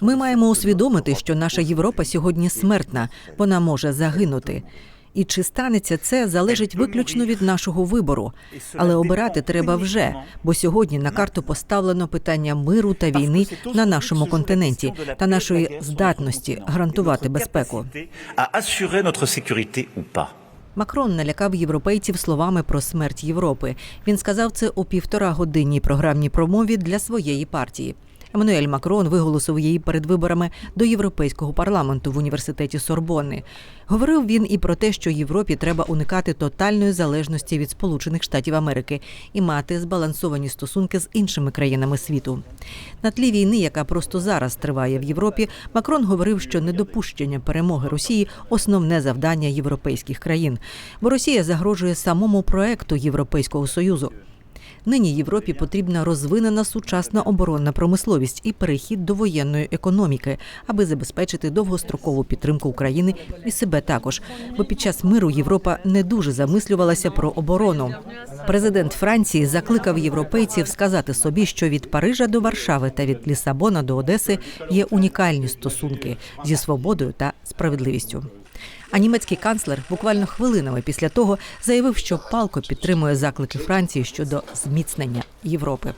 Ми маємо усвідомити, що наша Європа сьогодні смертна, вона може загинути. І чи станеться це, залежить виключно від нашого вибору. Але обирати треба вже, бо сьогодні на карту поставлено питання миру та війни на нашому континенті та нашої здатності гарантувати безпеку. Макрон налякав європейців словами про смерть Європи. Він сказав це у півтора годинній програмній промові для своєї партії. Еммануель Макрон виголосив її перед виборами до європейського парламенту в університеті Сорбонни. Говорив він і про те, що Європі треба уникати тотальної залежності від Сполучених Штатів Америки і мати збалансовані стосунки з іншими країнами світу. На тлі війни, яка просто зараз триває в Європі, Макрон говорив, що недопущення перемоги Росії основне завдання європейських країн, бо Росія загрожує самому проекту Європейського союзу. Нині Європі потрібна розвинена сучасна оборонна промисловість і перехід до воєнної економіки, аби забезпечити довгострокову підтримку України і себе також. Бо під час миру Європа не дуже замислювалася про оборону. Президент Франції закликав європейців сказати собі, що від Парижа до Варшави та від Лісабона до Одеси є унікальні стосунки зі свободою та справедливістю. А німецький канцлер буквально хвилинами після того заявив, що палко підтримує заклики Франції щодо зміцнення Європи.